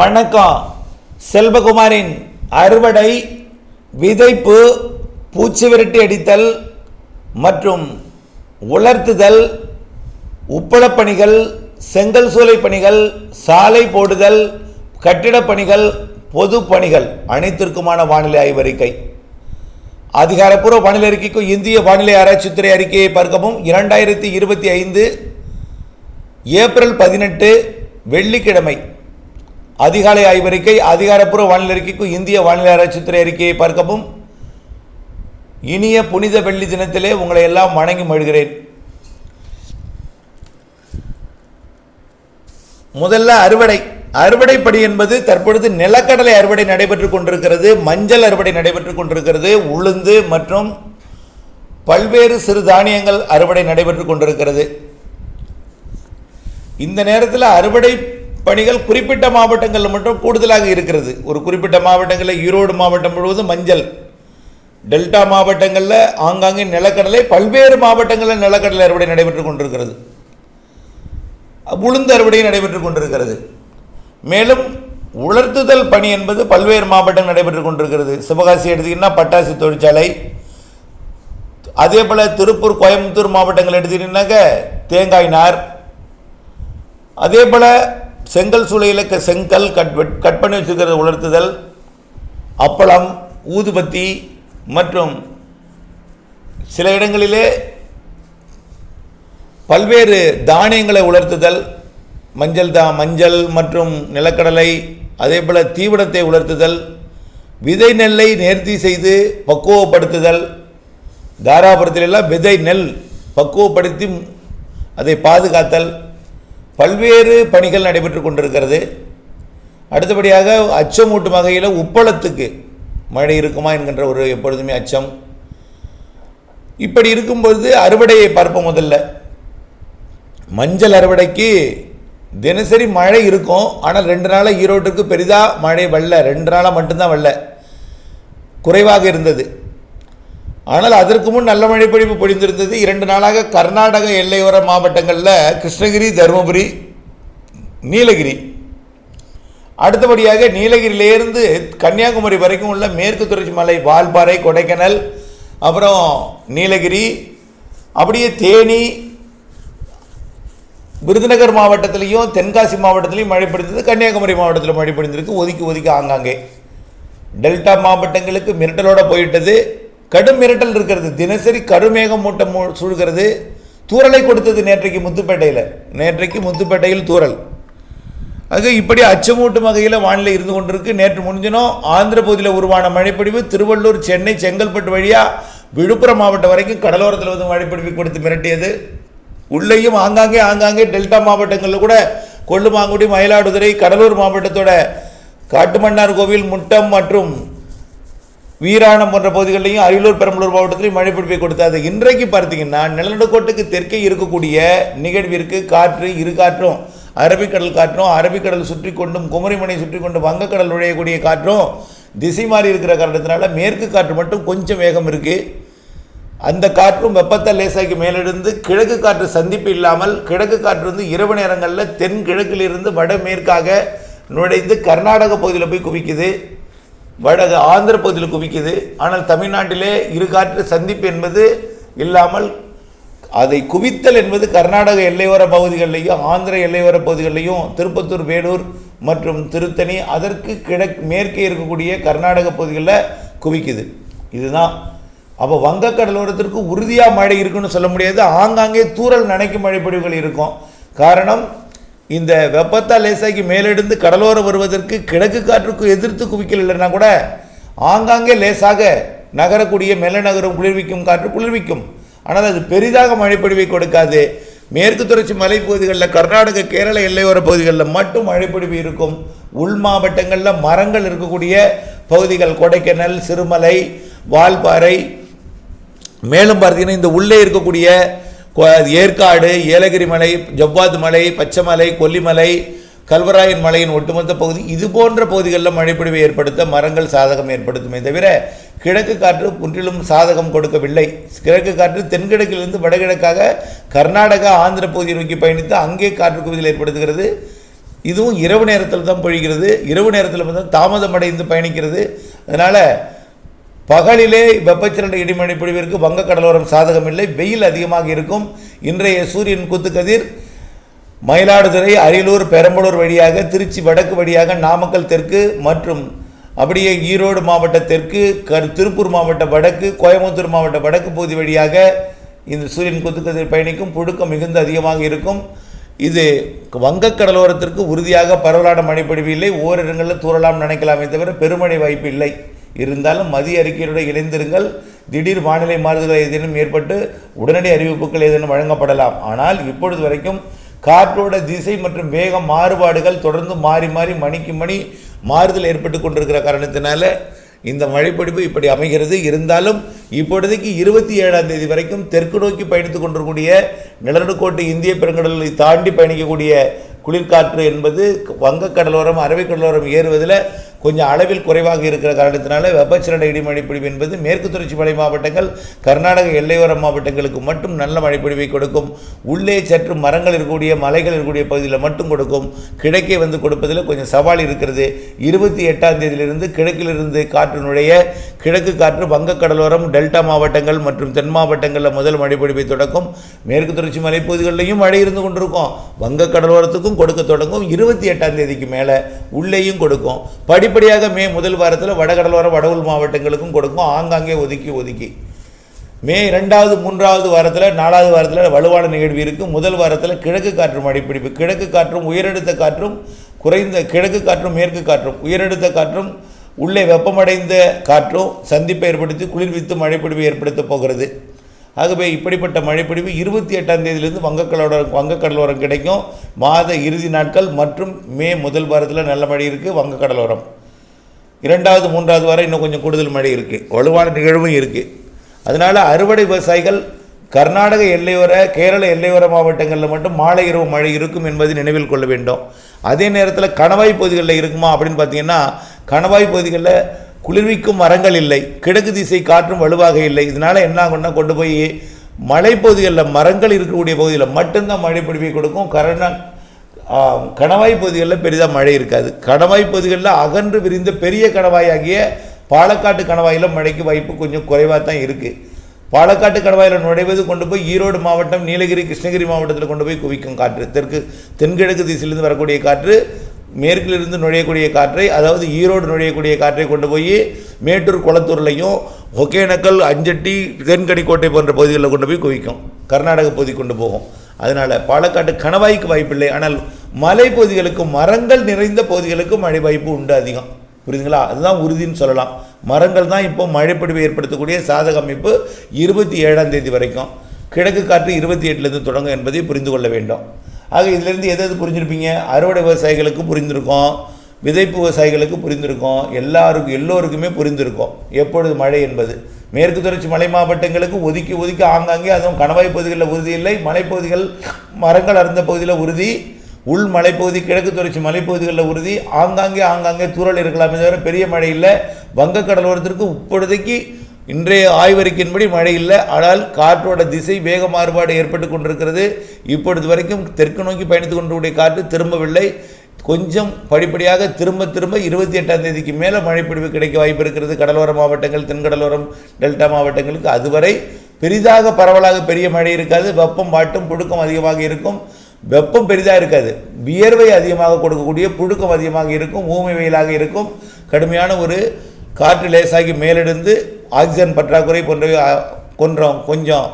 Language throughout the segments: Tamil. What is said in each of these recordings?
வணக்கம். செல்வகுமாரின் அறுவடை விதைப்பு பூச்சி விரட்டி அடித்தல் மற்றும் உலர்த்துதல் உப்பளப் பணிகள் செங்கல் சூளை பணிகள் சாலை போடுதல் கட்டிடப் பணிகள் பொது பணிகள் அனைத்திற்குமான வானிலை ஆய்வறிக்கை அதிகாரப்பூர்வ வானிலை அறிக்கைக்கும் இந்திய வானிலை ஆராய்ச்சித்துறை அறிக்கையை பார்க்கவும் இரண்டாயிரத்தி இருபத்தி ஐந்து ஏப்ரல் பதினெட்டு வெள்ளிக்கிழமை. அதிகாலை ஆய்வறிக்கை அதிகாரப்பூர்வ வானிலை அறிக்கைக்கும் இந்திய வானிலை ஆராய்ச்சித்துறை அறிக்கையை பார்க்கவும். இனிய புனித வெள்ளி தினத்திலே உங்களை எல்லாம் வணங்கி மழுகிறேன் முதல்ல அறுவடை. அறுவடைப்படி என்பது தற்பொழுது நிலக்கடலை அறுவடை நடைபெற்றுக் கொண்டிருக்கிறது மஞ்சள் அறுவடை நடைபெற்றுக் கொண்டிருக்கிறது உளுந்து மற்றும் பல்வேறு சிறு தானியங்கள் அறுவடை நடைபெற்றுக் கொண்டிருக்கிறது. இந்த நேரத்தில் அறுவடை பணிகள் குறிப்பிட்ட மாவட்டங்களில் மட்டும் கூடுதலாக இருக்கிறது. ஒரு குறிப்பிட்ட மாவட்டங்களில் ஈரோடு மாவட்டம் முழுவதும் மஞ்சள். டெல்டா மாவட்டங்களில் ஆங்காங்கே நிலக்கடலை பல்வேறு மாவட்டங்களில் நிலக்கடலை அறுவடை நடைபெற்றுக் கொண்டிருக்கிறது. உளுந்து அறுவடை நடைபெற்றுக் கொண்டிருக்கிறது. மேலும் உலர்த்துதல் பணி என்பது பல்வேறு மாவட்டங்கள் நடைபெற்றுக் கொண்டிருக்கிறது. சிவகாசி எடுத்திங்கன்னா பட்டாசு தொழிற்சாலை. அதே போல் திருப்பூர் கோயம்புத்தூர் மாவட்டங்கள் எடுத்துக்கிட்டீங்கன்னாக்க தேங்காய் நார். அதே போல் செங்கல் சூளையில் செங்கல் கட் கட் பண்ணி வச்சுக்கிறத உலர்த்துதல் அப்பளம் ஊதுபத்தி மற்றும் சில இடங்களிலே பல்வேறு தானியங்களை உலர்த்துதல் மஞ்சள் தா மஞ்சள் மற்றும் நிலக்கடலை அதே போல் தீவனத்தை உலர்த்துதல் விதை நெல்லை நேர்த்தி செய்து பக்குவப்படுத்துதல் தாராபுரத்திலெல்லாம் விதை நெல் பக்குவப்படுத்தி அதை பாதுகாத்தல் பல்வேறு பணிகள் நடைபெற்று கொண்டிருக்கிறது. அடுத்தபடியாக அச்சமூட்டும் வகையில் உப்பளத்துக்கு மழை இருக்குமா என்கின்ற ஒரு எப்பொழுதுமே அச்சம். இப்படி இருக்கும்பொழுது அறுவடையை பார்ப்போம் முதல்ல. மஞ்சள் அறுவடைக்கு தினசரி மழை இருக்கும். ஆனால் ரெண்டு நாளாக ஈரோட்டுக்கு பெரிதாக மழை வரல. ரெண்டு நாளாக மட்டும்தான் வரல. குறைவாக இருந்தது. ஆனால் அதற்கு முன் நல்ல மழை பொழிவு பொழிந்திருந்தது. இரண்டு நாளாக கர்நாடக எல்லையோர மாவட்டங்களில் கிருஷ்ணகிரி தருமபுரி நீலகிரி. அடுத்தபடியாக நீலகிரியிலேருந்து கன்னியாகுமரி வரைக்கும் உள்ள மேற்கு தொடர்ச்சி மலை வால்பாறை கொடைக்கானல் அப்புறம் நீலகிரி அப்படியே தேனி விருதுநகர் மாவட்டத்திலையும் தென்காசி மாவட்டத்திலையும் மழை பிடித்தது கன்னியாகுமரி மாவட்டத்தில் மழை பிடிந்திருக்கு ஒதுக்கி ஒதுக்கி ஆங்காங்கே. டெல்டா மாவட்டங்களுக்கு மிரட்டலோடு போயிட்டது. கடும் மிரட்டல் இருக்கிறது. தினசரி கருமேகம் மூட்டம் சூழ்கிறது. தூறலை கொடுத்தது நேற்றைக்கு முத்துப்பேட்டையில். நேற்றைக்கு முத்துப்பேட்டையில் தூரல் ஆக இப்படி அச்சமூட்டும் வகையில் வானிலை இருந்து கொண்டிருக்கு. நேற்று முடிஞ்சினோம் ஆந்திர பகுதியில் உருவான மழைப்பொழிவு திருவள்ளூர் சென்னை செங்கல்பட்டு வழியாக விழுப்புரம் மாவட்டம் வரைக்கும் கடலோரத்தில் வந்து மழைப்பொழிவு கொடுத்து மிரட்டியது. உள்ளேயும் ஆங்காங்கே ஆங்காங்கே டெல்டா மாவட்டங்களில் கூட கொல்லுமாங்குடி மயிலாடுதுறை கடலூர் மாவட்டத்தோட காட்டுமன்னார் கோவில் முட்டம் மற்றும் வீராணம் போன்ற பகுதிகளிலையும் அரியலூர் பெரம்பலூர் மாவட்டத்திலையும் மழை பிடிப்பை கொடுத்தாது. இன்றைக்கு பார்த்தீங்கன்னா நிலநடுக்கோட்டுக்கு தெற்கே இருக்கக்கூடிய நிகழ்விற்கு காற்று இரு காற்றும் அரபிக்கடல் காற்றும் அரபிக்கடல் சுற்றி கொண்டும் குமரிமனை சுற்றி கொண்டும் வங்கக்கடல் நுழையக்கூடிய காற்றும் திசை மாறி இருக்கிற காரணத்தினால மேற்கு காற்று மட்டும் கொஞ்சம் வேகம் இருக்குது அந்த காற்றும் வெப்பத்தை லேசாக்கி மேலெழுந்து கிழக்கு காற்று சந்திப்பு இல்லாமல் கிழக்கு காற்று வந்து இரவு நேரங்களில் தென்கிழக்கிலிருந்து வடமேற்காக நுழைந்து கர்நாடக பகுதியில் போய் குவிக்குது. வட ஆந்திர பகுதியில் குவிக்குது. ஆனால் தமிழ்நாட்டிலே இரு காற்று சந்திப்பு என்பது இல்லாமல் அதை குவித்தல் என்பது கர்நாடக எல்லையோர பகுதிகளிலையும் ஆந்திர எல்லையோர பகுதிகளிலையும் திருப்பத்தூர் வேலூர் மற்றும் திருத்தணி அதற்கு கிழக் மேற்கே இருக்கக்கூடிய கர்நாடக பகுதிகளில் குவிக்குது. இதுதான். அப்போ வங்கக்கடலோரத்திற்கு உறுதியாக மழை இருக்குன்னு சொல்ல முடியாது. ஆங்காங்கே தூறல் நனைக்கும் மழைப்பொழிவுகள் இருக்கும். காரணம் இந்த வெப்பத்தால் லேசாக்கி மேலெடுந்து கடலோரம் வருவதற்கு கிழக்கு காற்றுக்கு எதிர்த்து குவிக்கல் இல்லைன்னா கூட ஆங்காங்கே லேசாக நகரக்கூடிய மெல்ல நகரம் குளிர்விக்கும் காற்று குளிர்விக்கும். ஆனால் அது பெரிதாக மழைப்பொழிவை கொடுக்காது. மேற்கு தொடர்ச்சி மலைப்பகுதிகளில் கர்நாடக கேரள எல்லையோர பகுதிகளில் மட்டும் மழைப்பொழிவு இருக்கும். உள் மாவட்டங்களில் மரங்கள் இருக்கக்கூடிய பகுதிகள் கொடைக்கானல் சிறுமலை வால்பாறை மேலும் பார்த்தீங்கன்னா இந்த உள்ளே இருக்கக்கூடிய ஏற்காடு ஏலகிரி மலை ஜவ்வாது மலை பச்சைமலை கொல்லிமலை கல்வராயன் மலையின் ஒட்டுமொத்த பகுதி இது போன்ற பகுதிகளில் மழைப்பொழிவை ஏற்படுத்த மரங்கள் சாதகம் ஏற்படுத்துமே தவிர கிழக்கு காற்று முற்றிலும் சாதகம் கொடுக்கவில்லை. கிழக்கு காற்று தென்கிழக்கிலிருந்து வடகிழக்காக கர்நாடகா ஆந்திர பகுதியை நோக்கி பயணித்து அங்கே காற்று குவிதல் ஏற்படுத்துகிறது. இதுவும் இரவு நேரத்தில் தான் பொழிகிறது. இரவு நேரத்தில் வந்து தாமதமடைந்து பயணிக்கிறது. அதனால் பகலிலே வெப்பச்சலன இடிமழை பொழிவிற்கு வங்கக்கடலோரம் சாதகமில்லை. வெயில் அதிகமாக இருக்கும். இன்றைய சூரியன் குத்துக்கதிர் மயிலாடுதுறை அரியலூர் பெரம்பலூர் வழியாக திருச்சி வடக்கு வழியாக நாமக்கல் தெற்கு மற்றும் அப்படியே ஈரோடு மாவட்ட தெற்கு கரு திருப்பூர் மாவட்ட வடக்கு கோயம்புத்தூர் மாவட்ட வடக்கு பகுதி வழியாக இந்த சூரியன் குத்துக்கதிர் பயணிக்கும். புழுக்கம் மிகுந்த அதிகமாக இருக்கும். இது வங்கக்கடலோரத்திற்கு உறுதியாக பரவலான மழைப்பொழிவு இல்லை. ஓரிடங்களில் தூறலாம் நினைக்கலாமே தவிர பெருமழை வாய்ப்பு இல்லை. இருந்தாலும் மதிய அறிக்கையோடு இணைந்திருங்கள். திடீர் வானிலை மாறுதல்கள் ஏதேனும் ஏற்பட்டு உடனடி அறிவிப்புகள் ஏதேனும் வழங்கப்படலாம். ஆனால் இப்பொழுது வரைக்கும் காற்றோட திசை மற்றும் வேகம் மாறுபாடுகள் தொடர்ந்து மாறி மாறி மணிக்கு மணி மாறுதல் ஏற்பட்டு கொண்டிருக்கிற காரணத்தினால இந்த மழைப்பொழிவு இப்படி அமைகிறது. இருந்தாலும் இப்பொழுதைக்கு இருபத்தி ஏழாம் தேதி வரைக்கும் தெற்கு நோக்கி பயணித்துக் கொண்டிருக்கக்கூடிய நிலநடுக்கோட்டு இந்திய பெருங்கடலை தாண்டி பயணிக்கக்கூடிய குளிர்காற்று என்பது வங்கக்கடலோரம் அரபிக்கடலோரம் ஏறுவதில் கொஞ்சம் அளவில் குறைவாக இருக்கிற காரணத்தினால வெப்பச்சலன இடிமழை பொழிவு என்பது மேற்கு தொடர்ச்சி மலை மாவட்டங்கள் கர்நாடக எல்லையோர மாவட்டங்களுக்கு மட்டும் நல்ல மழைப்பொழிவை கொடுக்கும். உள்ளே சற்று மரங்கள் இருக்கக்கூடிய மலைகள் இருக்கக்கூடிய பகுதியில் மட்டும் கொடுக்கும். கிழக்கே வந்து கொடுப்பதில் கொஞ்சம் சவால் இருக்கிறது. இருபத்தி எட்டாம் தேதியிலிருந்து கிழக்கிலிருந்து காற்று நுழைய கிழக்கு காற்று வங்கக்கடலோரம் டெல்டா மாவட்டங்கள் மற்றும் தென் மாவட்டங்களில் முதல் மழைப்பொழிவை தொடக்கும். மேற்கு தொடர்ச்சி மலைப்பகுதிகளிலையும் மழை இருந்து கொண்டிருக்கும். வங்கக்கடலோரத்துக்கும் கொடுக்க தொடங்கும். இருபத்தி எட்டாம் தேதிக்கு மேலே உள்ளேயும் கொடுக்கும். படி படிப்படியாக மே முதல் வாரத்தில் வடகடலோர வடவுள் மாவட்டங்களுக்கும் கொடுக்கும் ஆங்காங்கே ஒதுக்கி ஒதுக்கி. மே இரண்டாவது மூன்றாவது வாரத்தில் நாலாவது வாரத்தில் வலுவான நிகழ்வு இருக்கும் முதல் வாரத்தில் கிழக்கு காற்று அடிப்பிடிப்பு. கிழக்கு காற்றும் உயரழுத்த காற்றும் குறைந்த கிழக்கு காற்றும் மேற்கு காற்றும் உயரழுத்த காற்றும் உள்ளே வெப்பமடைந்த காற்றும் சந்திப்பை ஏற்படுத்தி குளிர்வித்து மழைப்பிடிவை ஏற்படுத்தப் போகிறது. ஆகவே இப்படிப்பட்ட மழைப்பிடிவு இருபத்தி எட்டாம் தேதியிலிருந்து வங்கக்கடலோரம் வங்கக்கடலோரம் கிடைக்கும். மாத இறுதி நாட்கள் மற்றும் மே முதல் வாரத்தில் நல்ல மழை இருக்குது வங்கக்கடலோரம். இரண்டாவது மூன்றாவது வரை இன்னும் கொஞ்சம் கூடுதல் மழை இருக்குது வலுவான நிகழ்வும் இருக்குது அதனால் அறுவடை விவசாயிகள் கர்நாடக எல்லையோர கேரள எல்லையோர மாவட்டங்களில் மட்டும் மாலை இரவு மழை இருக்கும் என்பதை நினைவில் கொள்ள வேண்டும். அதே நேரத்தில் கணவாய் பகுதிகளில் இருக்குமா அப்படின்னு பார்த்தீங்கன்னா கணவாய் பகுதிகளில் குளிர்விக்கும் மரங்கள் இல்லை. கிழக்கு திசை காற்றும் வலுவாக இல்லை. இதனால் என்ன ஆகும்னா கொண்டு போய் மலைப்பகுதிகளில் மரங்கள் இருக்கக்கூடிய பகுதியில் மட்டும்தான் மழை பிடிப்பை கொடுக்கும். கரண கணவாய் பகுதிகளில் பெரிதாக மழை இருக்காது. கணவாய் பகுதிகளில் அகன்று விரிந்த பெரிய கணவாயாகிய பாலக்காட்டு கணவாயில் மழைக்கு வாய்ப்பு கொஞ்சம் குறைவாக தான் இருக்குது பாலக்காட்டு கணவாயில் நுழைவது கொண்டு போய் ஈரோடு மாவட்டம் நீலகிரி கிருஷ்ணகிரி மாவட்டத்தில் கொண்டு போய் குவிக்கும் காற்று. தெற்கு தென்கிழக்கு திசையிலிருந்து வரக்கூடிய காற்று மேற்கிலிருந்து நுழையக்கூடிய காற்றை அதாவது ஈரோடு நுழையக்கூடிய காற்றை கொண்டு போய் மேட்டூர் குளத்தூர்லையும் ஒகேனக்கல் அஞ்சட்டி தென்கனிக்கோட்டை போன்ற பகுதிகளில் கொண்டு போய் குவிக்கும். கர்நாடக பகுதி கொண்டு போகும். அதனால் பாலக்காட்டு கணவாய்க்கு வாய்ப்பில்லை. ஆனால் மலைப்பகுதிகளுக்கும் மரங்கள் நிறைந்த பகுதிகளுக்கும் மழை வாய்ப்பு உண்டு அதிகம். புரியுதுங்களா? அதுதான் உறுதின்னு சொல்லலாம். மரங்கள் தான் இப்போ மழைப்பொழிவை ஏற்படுத்தக்கூடிய சாதக அமைப்பு இருபத்தி ஏழாம் தேதி வரைக்கும். கிழக்கு காற்று இருபத்தி எட்டுலேருந்து தொடங்கும் என்பதை புரிந்து கொள்ள வேண்டும். ஆக இதிலிருந்து எது எது புரிஞ்சிருப்பீங்க? அறுவடை விவசாயிகளுக்கு புரிந்திருக்கும் விதைப்பு விவசாயிகளுக்கு புரிந்திருக்கும் எல்லாருக்கும் எல்லோருக்குமே புரிந்திருக்கும் எப்பொழுது மழை என்பது. மேற்கு தொடர்ச்சி மலை மாவட்டங்களுக்கு ஒதுக்கி ஒதுக்கி ஆங்காங்கே அதுவும் கணவாய் பகுதிகளில் உறுதி இல்லை. மலைப்பகுதிகள் மரங்கள் அருந்த பகுதியில் உறுதி. உள் மலைப்பகுதி கிழக்கு தொடர்ச்சி மலைப்பகுதிகளில் உறுதி. ஆங்காங்கே ஆங்காங்கே தூரல் இருக்கலாமே. தவிர பெரிய மழை இல்லை. வங்கக்கடலோரத்திற்கு இப்பொழுதைக்கு இன்றைய ஆய்வறிக்கையின்படி மழை இல்லை. ஆனால் காற்றோட திசை வேக மாறுபாடு ஏற்பட்டு கொண்டிருக்கிறது. இப்பொழுது வரைக்கும் தெற்கு நோக்கி பயணித்து கொண்டிருக்கூடிய காற்று திரும்பவில்லை. கொஞ்சம் படிப்படியாக திரும்ப திரும்ப இருபத்தி எட்டாம் தேதிக்கு மேலே மழைப்பிடிவு கிடைக்க வாய்ப்பு இருக்கிறது. கடலோர மாவட்டங்கள் தென்கடலோரம் டெல்டா மாவட்டங்களுக்கு. அதுவரை பெரிதாக பரவலாக பெரிய மழை இருக்காது. வெப்பம் வாட்டும் புழுக்கம் அதிகமாக இருக்கும். வெப்பம் பெரிதாக இருக்காது. வியர்வை அதிகமாக கொடுக்கக்கூடிய புழுக்கம் அதிகமாக இருக்கும் ஊமை வெயிலாக இருக்கும். கடுமையான ஒரு காற்று லேசாகி மேலெடுந்து ஆக்சிஜன் பற்றாக்குறை போன்றவை கொன்றோம் கொஞ்சம்.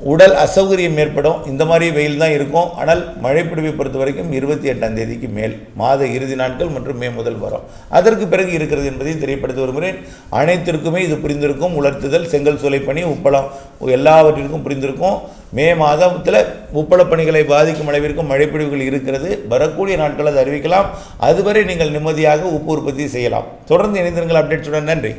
உடல் அசௌகரியம் ஏற்படும். இந்த மாதிரி வெயில் தான் இருக்கும். ஆனால் மழைப்பிடிவை பொறுத்த வரைக்கும் இருபத்தி எட்டாம் தேதிக்கு மேல் மாத இறுதி நாட்கள் மற்றும் மே முதல் வரும். அதற்கு பிறகு இருக்கிறது என்பதையும் தெரியப்படுத்தி வருகிறேன் அனைத்திற்குமே இது புரிந்திருக்கும். உலர்த்துதல் செங்கல் சூளை பணி உப்பளம் எல்லாவற்றிற்கும் புரிந்திருக்கும். மே மாதத்தில் உப்பளப் பணிகளை பாதிக்கும் அளவிற்கும் மழைப்பிடிவுகள் இருக்கிறது. வரக்கூடிய நாட்கள் அறிவிக்கலாம். அதுவரை நீங்கள் நிம்மதியாக உப்பு உற்பத்தி செய்யலாம். தொடர்ந்து இணைந்திருங்கள். அப்டேட்ஸுடன் நன்றி.